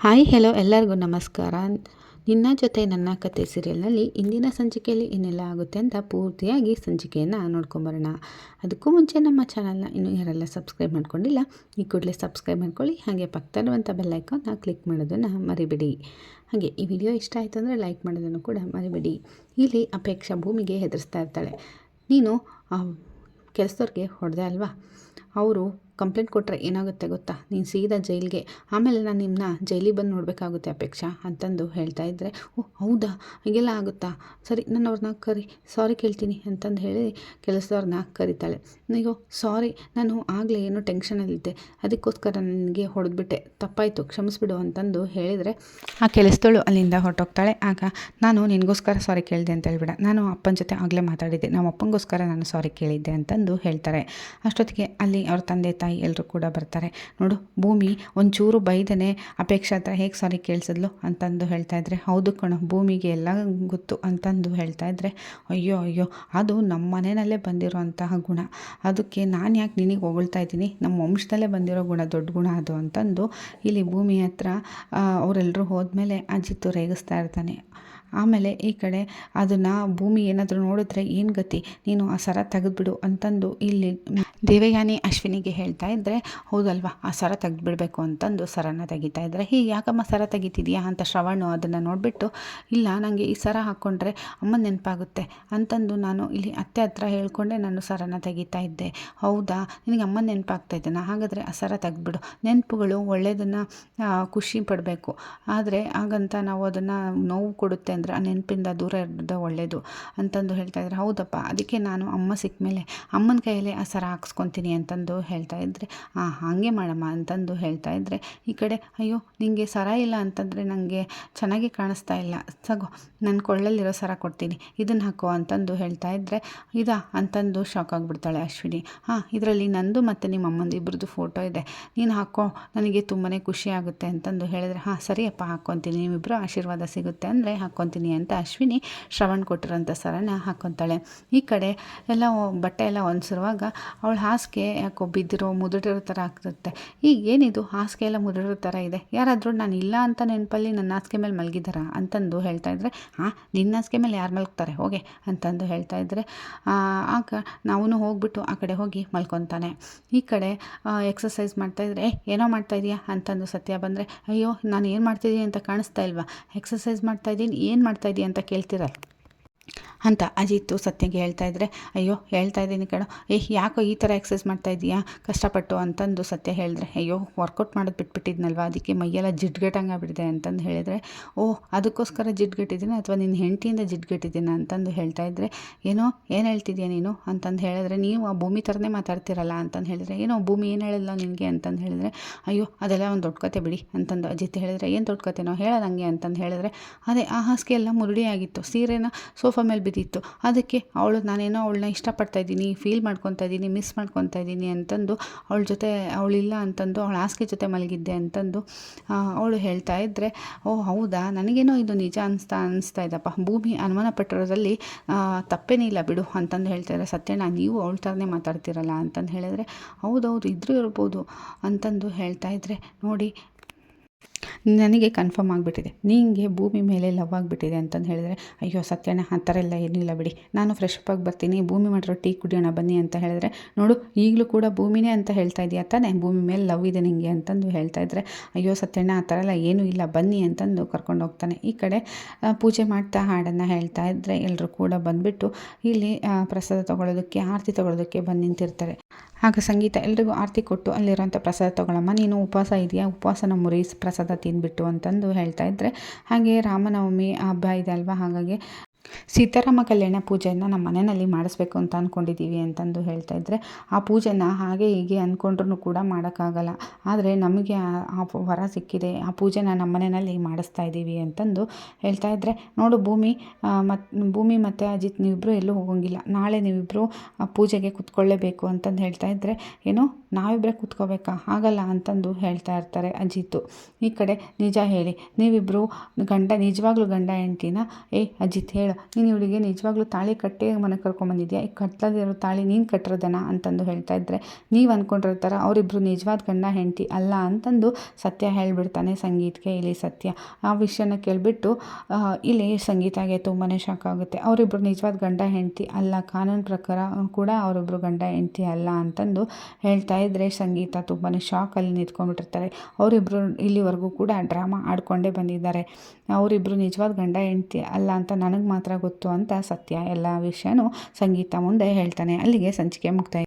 Hi hello ಎಲ್ಲರಿಗೂ ನಮಸ್ಕಾರ. ನಿನ್ನ ಜೊತೆ ನನ್ನ ಕತೆ ಸೀರಿಯಲ್ನಲ್ಲಿ ಇಂದಿನ ಸಂಚಿಕೆಯಲ್ಲಿ ಏನೆಲ್ಲ ಆಗುತ್ತೆ ಅಂತ ಪೂರ್ತಿಯಾಗಿ ಸಂಚಿಕೆಯನ್ನು ನೋಡ್ಕೊಂಬರೋಣ. ಅದಕ್ಕೂ ಮುಂಚೆ ನಮ್ಮ ಚಾನಲ್ನ ಇನ್ನೂ ಯಾರೆಲ್ಲ ಸಬ್ಸ್ಕ್ರೈಬ್ ಮಾಡ್ಕೊಂಡಿಲ್ಲ, ಈ ಕೂಡಲೇ ಸಬ್ಸ್ಕ್ರೈಬ್ ಮಾಡ್ಕೊಳ್ಳಿ. ಹಾಗೆ ಪಕ್ಕದಲ್ಲಿರುವಂಥ ಬೆಲ್ಲೈಕನ್ನ ಕ್ಲಿಕ್ ಮಾಡೋದನ್ನು ಮರಿಬೇಡಿ. ಹಾಗೆ ಈ ವಿಡಿಯೋ ಇಷ್ಟ ಆಯಿತು ಅಂದರೆ ಲೈಕ್ ಮಾಡೋದನ್ನು ಕೂಡ ಮರಿಬೇಡಿ. ಇಲ್ಲಿ ಅಪೇಕ್ಷಾ ಭೂಮಿಗೆ ಹೆದರಿಸ್ತಾ ಇರ್ತಾಳೆ. ನೀನು ಕೆಲಸದವ್ರಿಗೆ ಹೊಡೆದೆ ಅಲ್ವಾ? ಅವರು ಕಂಪ್ಲೇಂಟ್ ಕೊಟ್ಟರೆ ಏನಾಗುತ್ತೆ ಗೊತ್ತಾ? ನೀನು ಸೀದಾ ಜೈಲಿಗೆ, ಆಮೇಲೆ ನಾನು ನಿಮ್ಮನ್ನ ಜೈಲಿಗೆ ಬಂದು ನೋಡಬೇಕಾಗುತ್ತೆ ಅಪೇಕ್ಷಾ ಅಂತಂದು ಹೇಳ್ತಾ ಇದ್ದರೆ ಓ, ಹೌದಾ? ಹೀಗೆಲ್ಲ ಆಗುತ್ತಾ? ಸರಿ, ನಾನು ಅವ್ರನ್ನ ಕರಿ, ಸಾರಿ ಕೇಳ್ತೀನಿ ಅಂತಂದು ಹೇಳಿ ಕೆಲಸದವ್ರನ್ನ ಕರಿತಾಳೆ. ಅಯ್ಯೋ, ಸಾರಿ, ನಾನು ಆಗಲೇ ಏನೋ ಟೆನ್ಷನಲ್ಲಿದ್ದೆ ಅದಕ್ಕೋಸ್ಕರ ನನಗೆ ಹೊಡೆದ್ಬಿಟ್ಟೆ. ತಪ್ಪಾಯಿತು, ಕ್ಷಮಿಸ್ಬಿಡು ಅಂತಂದು ಹೇಳಿದರೆ ಆ ಕೆಲಸದವಳು ಅಲ್ಲಿಂದ ಹೊರಟೋಗ್ತಾಳೆ. ಆಗ ನಾನು ನಿನಗೋಸ್ಕರ ಸಾರಿ ಕೇಳಿದೆ ಅಂತ ಹೇಳ್ಬಿಡ. ನಾನು ಅಪ್ಪನ ಜೊತೆ ಆಗಲೇ ಮಾತಾಡಿದ್ದೆ. ನಮ್ಮ ಅಪ್ಪನಿಗೋಸ್ಕರ ನಾನು ಸಾರಿ ಕೇಳಿದ್ದೆ ಅಂತಂದು ಹೇಳ್ತಾರೆ. ಅಷ್ಟೊತ್ತಿಗೆ ಅಲ್ಲಿ ಅವ್ರ ತಂದೆ ತಾಯಿ ಎಲ್ಲರೂ ಕೂಡ ಬರ್ತಾರೆ. ನೋಡು, ಭೂಮಿ ಒಂಚೂರು ಬೈದನೆ ಅಪೇಕ್ಷೆ ಹತ್ರ ಹೇಗೆ ಸಾರಿ ಕೇಳಿಸಿದ್ಲು ಅಂತಂದು ಹೇಳ್ತಾ ಇದ್ರೆ, ಹೌದು ಕಣೋ, ಭೂಮಿಗೆ ಎಲ್ಲ ಗೊತ್ತು ಅಂತಂದು ಹೇಳ್ತಾ ಇದ್ರೆ, ಅಯ್ಯೋ ಅಯ್ಯೋ, ಅದು ನಮ್ಮ ಮನೆಯಲ್ಲೇ ಬಂದಿರೋಂತಹ ಗುಣ. ಅದಕ್ಕೆ ನಾನು ಯಾಕೆ ನಿನಗೆ ಹೊಗಳ್ತಾ ಇದ್ದೀನಿ? ನಮ್ಮ ವಂಶದಲ್ಲೇ ಬಂದಿರೋ ಗುಣ, ದೊಡ್ಡ ಗುಣ ಅದು ಅಂತಂದು ಇಲ್ಲಿ ಭೂಮಿ ಹತ್ರ ಅವರೆಲ್ಲರೂ ಹೋದ್ಮೇಲೆ ಅಜಿತ್ತು ರೇಗಿಸ್ತಾ ಇರ್ತಾನೆ. ಆಮೇಲೆ ಈ ಕಡೆ ಅದನ್ನು ಭೂಮಿ ಏನಾದರೂ ನೋಡಿದ್ರೆ ಏನು ಗತಿ? ನೀನು ಆ ಸರ ತೆಗೆದುಬಿಡು ಅಂತಂದು ಇಲ್ಲಿ ದೇವಯಾನಿ ಅಶ್ವಿನಿಗೆ ಹೇಳ್ತಾ ಇದ್ದರೆ ಹೌದಲ್ವಾ? ಆ ಸರ ತೆಗೆದ್ಬಿಡ್ಬೇಕು ಅಂತಂದು ಸರನ ತೆಗಿತಾ ಇದ್ದರೆ ಹೀಗೆ ಯಾಕಮ್ಮ ಸರ ತೆಗಿತಿದ್ಯಾ ಅಂತ ಶ್ರವಣು ಅದನ್ನು ನೋಡಿಬಿಟ್ಟು, ಇಲ್ಲ ನನಗೆ ಈ ಸರ ಹಾಕ್ಕೊಂಡ್ರೆ ಅಮ್ಮ ನೆನಪಾಗುತ್ತೆ ಅಂತಂದು ನಾನು ಇಲ್ಲಿ ಅತ್ತೆ ಹತ್ರ ಹೇಳ್ಕೊಂಡೆ ನಾನು ಸರನ ತೆಗಿತಾ ಇದ್ದೆ. ಹೌದಾ? ನಿನಗೆ ಅಮ್ಮ ನೆನಪಾಗ್ತಾ ಇದ್ದೇನೆ? ಹಾಗಾದರೆ ಆ ಸರ ತೆಗೆದುಬಿಡು. ನೆನಪುಗಳು ಒಳ್ಳೆಯದನ್ನು ಖುಷಿ ಪಡಬೇಕು. ಆದರೆ ಹಾಗಂತ ನಾವು ಅದನ್ನು ನೋವು ಕೊಡುತ್ತೆ ಅಂದರೆ ಆ ನೆನಪಿಂದ ದೂರ ಇರೋದು ಒಳ್ಳೆಯದು ಅಂತಂದು ಹೇಳ್ತಾ ಇದ್ದಾರೆ ಹೌದಪ್ಪ, ಅದಕ್ಕೆ ನಾನು ಅಮ್ಮ ಸಿಕ್ಕ ಮೇಲೆ ಅಮ್ಮನ ಕೈಯಲ್ಲಿ ಆ ಸರ ಹಾಕ್ಸ್ಕೊತೀನಿ ಅಂತಂದು ಹೇಳ್ತಾ ಇದ್ದರೆ ಹಾಂ ಹಾಗೆ ಮಾಡಮ್ಮ ಅಂತಂದು ಹೇಳ್ತಾ ಇದ್ದರೆ ಈ ಕಡೆ, ಅಯ್ಯೋ ನಿಮಗೆ ಸರ ಇಲ್ಲ ಅಂತಂದರೆ ನನಗೆ ಚೆನ್ನಾಗಿ ಕಾಣಿಸ್ತಾ ಇಲ್ಲ, ಸಗೋ ನನ್ನ ಕೊಳ್ಳಲ್ಲಿರೋ ಸರ ಕೊಡ್ತೀನಿ ಇದನ್ನು ಹಾಕೋ ಅಂತಂದು ಹೇಳ್ತಾ ಇದ್ದರೆ ಇದಾ ಅಂತಂದು ಶಾಕ್ ಆಗಿಬಿಡ್ತಾಳೆ ಅಶ್ವಿನಿ. ಹಾಂ, ಇದರಲ್ಲಿ ನಂದು ಮತ್ತು ನಿಮ್ಮ ಅಮ್ಮಂದು ಇಬ್ಬರದ್ದು ಫೋಟೋ ಇದೆ, ನೀನು ಹಾಕೋ, ನನಗೆ ತುಂಬಾ ಖುಷಿ ಆಗುತ್ತೆ ಅಂತಂದು ಹೇಳಿದ್ರೆ, ಹಾಂ, ಸರಿಯಪ್ಪ, ಹಾಕ್ಕೊತೀನಿ ನಿಮ್ಮಿಬ್ಬರು ಆಶೀರ್ವಾದ ಸಿಗುತ್ತೆ ಅಂದರೆ ಹಾಕ್ಕೊತೀನಿ. ಅಂತ ಅಶ್ವಿನಿ ಶ್ರವಣ್ ಕೊಟ್ಟಿರೋಂಥ ಸರನ ಹಾಕ್ಕೊತಾಳೆ ಈ ಕಡೆ ಎಲ್ಲ ಬಟ್ಟೆ ಎಲ್ಲ ಒಣಸಿರುವಾಗ ಅವಳು ಹಾಸಿಗೆ ಯಾಕೋ ಬಿದ್ದಿರೋ ಮುದುಡಿರೋ ಥರ ಆಗ್ತಿರುತ್ತೆ ಈಗ ಏನಿದು? ಹಾಸಿಗೆ ಎಲ್ಲ ಮುದುಡಿರೋ ಥರ ಇದೆ. ಯಾರಾದರೂ ನಾನು ಇಲ್ಲ ಅಂತ ನೆನಪಲ್ಲಿ ನನ್ನ ಹಾಸಿಗೆ ಮೇಲೆ ಮಲಗಿದಾರ ಅಂತಂದು ಹೇಳ್ತಾ ಇದ್ದರೆ ಹಾಂ, ನಿನ್ನ ಹಾಸಿಗೆ ಮೇಲೆ ಯಾರು ಮಲಗ್ತಾರೆ? ಹೋಗೆ, ಅಂತಂದು ಹೇಳ್ತಾ ಇದ್ದರೆ ಆಗ ನಾವು ಹೋಗ್ಬಿಟ್ಟು ಆ ಕಡೆ ಹೋಗಿ ಮಲ್ಕೊತಾನೆ. ಈ ಕಡೆ ಎಕ್ಸಸೈಸ್ ಮಾಡ್ತಾಯಿದ್ರೆ ಏನೋ ಮಾಡ್ತಾ ಇದೆಯಾ? ಅಂತಂದು ಸತ್ಯ ಬಂದರೆ, ಅಯ್ಯೋ, ನಾನು ಏನು ಮಾಡ್ತಿದ್ದೀನಿ ಅಂತ ಕಾಣಿಸ್ತಾ ಇಲ್ವಾ? ಎಕ್ಸಸೈಸ್ ಮಾಡ್ತಾಯಿದ್ದೀನಿ ಏನು ಮಾಡ್ತಾಯಿದ್ದೀಯ ಅಂತ ಕೇಳ್ತೀರಲ್ಲ. ಅಂತ ಅಜಿತ್ತು ಸತ್ಯಂಗೆ ಹೇಳ್ತಾ ಇದ್ದರೆ ಅಯ್ಯೋ, ಹೇಳ್ತಾ ಇದ್ದೀನಿ ಕಣೋ. ಏ, ಯಾಕೋ ಈ ಥರ ಎಕ್ಸಸೈಸ್ ಮಾಡ್ತಾ ಇದೀಯಾ? ಕಷ್ಟಪಟ್ಟು ಅಂತಂದು ಸತ್ಯ ಹೇಳಿದ್ರೆ, ಅಯ್ಯೋ ವರ್ಕೌಟ್ ಮಾಡೋದು ಬಿಟ್ಬಿಟ್ಟಿದ್ನಲ್ವ? ಅದಕ್ಕೆ ಮೈಯೆಲ್ಲ ಜಿಡ್ಗೆಟ್ಟಂಗೆ ಆಗ್ಬಿಟ್ಟಿದೆ ಅಂತಂದು ಹೇಳಿದರೆ, ಓ, ಅದಕ್ಕೋಸ್ಕರ ಜಿಡ್ಗೆಟ್ಟಿದ್ದೀನಿ ಅಥವಾ ನಿನ್ನ ಹೆಂಡತಿಯಿಂದ ಜಿಡ್ಗೆಟ್ಟಿದ್ದೀನಿ ಅಂತಂದು ಹೇಳ್ತಾ ಇದ್ದರೆ ಏನೋ, ಏನು ಹೇಳ್ತಿದ್ಯಾ ನೀನು ಅಂತಂದು ಹೇಳಿದ್ರೆ, ನೀವು ಆ ಭೂಮಿ ಥರನೇ ಮಾತಾಡ್ತಿರಲ್ಲ ಅಂತಂದು ಹೇಳಿದ್ರೆ, ಏನೋ, ಭೂಮಿ ಏನು ಹೇಳಿಲ್ಲ ನಿನಗೆ ಅಂತಂದು ಹೇಳಿದ್ರೆ, ಅಯ್ಯೋ, ಅದೆಲ್ಲ ಒಂದು ದೊಡ್ಡ ಕತೆ ಬಿಡಿ ಅಂತಂದು ಅಜಿತ್ ಹೇಳಿದ್ರೆ, ಏನು ದೊಡ್ಡ ಕತೆನೋ? ಹೇಳೋದಂಗೆ ಅಂತಂದು ಹೇಳಿದ್ರೆ, ಅದೇ, ಆ ಹಾಸಿಗೆ ಎಲ್ಲ ಮುರುಡಿ ಆಗಿತ್ತು. ಸೀರೆನ ಸೋಫಾ ಮೇಲೆ ಬಿದ್ದಿತ್ತು. ಅದಕ್ಕೆ ಅವಳು, ನಾನೇನೋ ಅವಳನ್ನ ಇಷ್ಟಪಡ್ತಾ ಇದ್ದೀನಿ ಫೀಲ್ ಮಾಡ್ಕೊತಾ ಇದ್ದೀನಿ ಮಿಸ್ ಮಾಡ್ಕೊತಾ ಇದ್ದೀನಿ ಅಂತಂದು ಅವಳ ಜೊತೆ, ಅವಳಿಲ್ಲ ಅಂತಂದು ಅವಳ ಹಾಸಿಗೆ ಜೊತೆ ಮಲಗಿದ್ದೆ ಅಂತಂದು ಅವಳು ಹೇಳ್ತಾ ಇದ್ದರೆ ಓ, ಹೌದಾ? ನನಗೇನೋ ಇದು ನಿಜ ಅನಿಸ್ತಾ ಅನಿಸ್ತಾ ಇದ್ದಪ್ಪ ಭೂಮಿ, ಅನುಮಾನ ಪಟ್ಟಿರೋದ್ರಲ್ಲಿ ತಪ್ಪೇನಿಲ್ಲ ಬಿಡು ಅಂತಂದು ಹೇಳ್ತಾಯಿದ್ರೆ ಸತ್ಯಣ್ಣ, ನೀವು ಅವಳ ಥರನೇ ಮಾತಾಡ್ತಿರಲ್ಲ ಅಂತಂದು ಹೇಳಿದ್ರೆ, ಹೌದೌದು, ಇದ್ರೂ ಇರ್ಬೋದು ಅಂತಂದು ಹೇಳ್ತಾ ಇದ್ದರೆ ನೋಡಿ ನನಗೆ ಕನ್ಫರ್ಮ್ ಆಗಿಬಿಟ್ಟಿದೆ. ನಿಂಗೆ ಭೂಮಿ ಮೇಲೆ ಲವ್ ಆಗಿಬಿಟ್ಟಿದೆ ಅಂತಂದು ಹೇಳಿದ್ರೆ, ಅಯ್ಯೋ ಸತ್ಯಣ್ಣ, ಆ ಥರ ಎಲ್ಲ ಏನಿಲ್ಲ ಬಿಡಿ. ನಾನು ಫ್ರೆಶ್ ಅಪ್ ಬರ್ತೀನಿ. ಭೂಮಿ ಮಾಡಿರೋ ಟೀ ಕುಡಿಯೋಣ ಬನ್ನಿ ಅಂತ ಹೇಳಿದ್ರೆ, ನೋಡು, ಈಗಲೂ ಕೂಡ ಭೂಮಿನೇ ಅಂತ ಹೇಳ್ತಾ ಇದೆಯಾ ತಾನೇ? ಭೂಮಿ ಮೇಲೆ ಲವ್ ಇದೆ ನಿಮಗೆ ಅಂತಂದು ಹೇಳ್ತಾ ಇದ್ರೆ, ಅಯ್ಯೋ ಸತ್ಯಣ್ಣ, ಆ ಥರ ಎಲ್ಲ ಏನೂ ಇಲ್ಲ. ಬನ್ನಿ ಅಂತಂದು ಕರ್ಕೊಂಡು ಹೋಗ್ತಾನೆ. ಈ ಕಡೆ ಪೂಜೆ ಮಾಡ್ತಾ ಹಾಡನ್ನು ಹೇಳ್ತಾ ಇದ್ರೆ ಎಲ್ಲರೂ ಕೂಡ ಬಂದುಬಿಟ್ಟು ಇಲ್ಲಿ ಪ್ರಸಾದ ತೊಗೊಳೋದಕ್ಕೆ, ಆರತಿ ತೊಗೊಳೋದಕ್ಕೆ ಬಂದು ನಿಂತಿರ್ತಾರೆ. ಆಗ ಸಂಗೀತ ಎಲ್ರಿಗೂ ಆರತಿ ಕೊಟ್ಟು ಅಲ್ಲಿರೋಂಥ ಪ್ರಸಾದ ತಗೊಳ್ಳಮ್ಮ ನೀನು ಉಪವಾಸ ಇದೆಯಾ? ಉಪವಾಸನ ಮುರಿಸಿ ಪ್ರಸಾದ ತಿಂದ್ಬಿಟ್ಟು ಅಂತಂದು ಹೇಳ್ತಾ ಇದ್ದರೆ ಹಾಗೆ ರಾಮನವಮಿ ಹಬ್ಬ ಇದೆ ಅಲ್ವಾ? ಹಾಗಾಗಿ ಸೀತಾರಾಮ ಕಲ್ಯಾಣ ಪೂಜೆಯನ್ನು ನಮ್ಮ ಮನೆಯಲ್ಲಿ ಮಾಡಿಸ್ಬೇಕು ಅಂತ ಅಂದ್ಕೊಂಡಿದ್ದೀವಿ ಅಂತಂದು ಹೇಳ್ತಾ ಇದ್ದರೆ ಆ ಪೂಜೆನ ಹಾಗೆ ಹೀಗೆ ಅಂದ್ಕೊಂಡ್ರೂ ಕೂಡ ಮಾಡೋಕ್ಕಾಗಲ್ಲ. ಆದರೆ ನಮಗೆ ಆ ವರ ಸಿಕ್ಕಿದೆ, ಆ ಪೂಜೆನ ನಮ್ಮ ಮನೆಯಲ್ಲಿ ಮಾಡಿಸ್ತಾ ಇದ್ದೀವಿ ಅಂತಂದು ಹೇಳ್ತಾ ಇದ್ದರೆ ನೋಡು ಭೂಮಿ ಮತ್ತು ಭೂಮಿ ಮತ್ತು ಅಜಿತ್ ನೀವಿಬ್ಬರು ಎಲ್ಲೂ ಹೋಗೋಂಗಿಲ್ಲ. ನಾಳೆ ನೀವಿಬ್ಬರು ಪೂಜೆಗೆ ಕುತ್ಕೊಳ್ಳೇಬೇಕು ಅಂತಂದು ಹೇಳ್ತಾ ಇದ್ದರೆ ಏನು ನಾವಿಬ್ಬರೇ ಕೂತ್ಕೋಬೇಕಾ? ಆಗಲ್ಲ ಅಂತಂದು ಹೇಳ್ತಾ ಇರ್ತಾರೆ ಅಜಿತ್ತು. ಈ ಕಡೆ ನಿಜ ಹೇಳಿ ನೀವಿಬ್ಬರು ಗಂಡ, ನಿಜವಾಗ್ಲೂ ಗಂಡ ಹೆಂಡ್ತಿನ? ಏ ಅಜಿತ್ ಹೇಳು ನೀನು ಇವಳಿಗೆ ನಿಜವಾಗ್ಲೂ ತಾಳಿ ಕಟ್ಟೇ ಮನೆಗೆ ಕರ್ಕೊಂಬಂದಿದ್ಯಾ ಈ ಕಟ್ಲದಿರೋ ತಾಳಿ ನೀನು ಕಟ್ಟಿರೋದೇನಾ? ಅಂತಂದು ಹೇಳ್ತಾ ಇದ್ದರೆ ನೀವು ಅಂದ್ಕೊಂಡಿರ್ತಾರ ಅವರಿಬ್ಬರು ನಿಜವಾದ ಗಂಡ, ಹೆಂಡತಿ ಅಲ್ಲ ಅಂತಂದು ಸತ್ಯ ಹೇಳಿಬಿಡ್ತಾನೆ ಸಂಗೀತಕ್ಕೆ ಇಲ್ಲಿ ಸತ್ಯ. ಆ ವಿಷಯನ ಕೇಳಿಬಿಟ್ಟು ಇಲ್ಲಿ ಸಂಗೀತಾಗೆ ತುಂಬಾ ಶಾಕ್ ಆಗುತ್ತೆ. ಅವರಿಬ್ಬರು ನಿಜವಾದ ಗಂಡ, ಹೆಂಡತಿ ಅಲ್ಲ. ಕಾನೂನು ಪ್ರಕಾರ ಕೂಡ ಅವರಿಬ್ಬರು ಗಂಡ, ಹೆಂಡತಿ ಅಲ್ಲ ಅಂತಂದು ಹೇಳ್ತಾ ಇದ್ದರೆ ಸಂಗೀತ ತುಂಬಾ ಶಾಕಲ್ಲಿ ನಿಂತ್ಕೊಂಡ್ಬಿಟ್ಟಿರ್ತಾರೆ. ಅವರಿಬ್ಬರು ಇಲ್ಲಿವರೆಗೂ ಕೂಡ ಡ್ರಾಮಾ ಆಡ್ಕೊಂಡೇ ಬಂದಿದ್ದಾರೆ. ಅವರಿಬ್ಬರು ನಿಜವಾದ ಗಂಡ, ಹೆಂಡತಿ ಅಲ್ಲ ಅಂತ ನನಗೆ ಮಾತ್ರ ಗೊತ್ತು ಅಂತ ಸತ್ಯ. ಎಲ್ಲ ವಿಷಯನೂ ಸಂಗೀತ ಮುಂದೆ ಹೇಳ್ತಾನೆ. ಅಲ್ಲಿಗೆ ಸಂಚಿಕೆ ಮುಕ್ತಾಯ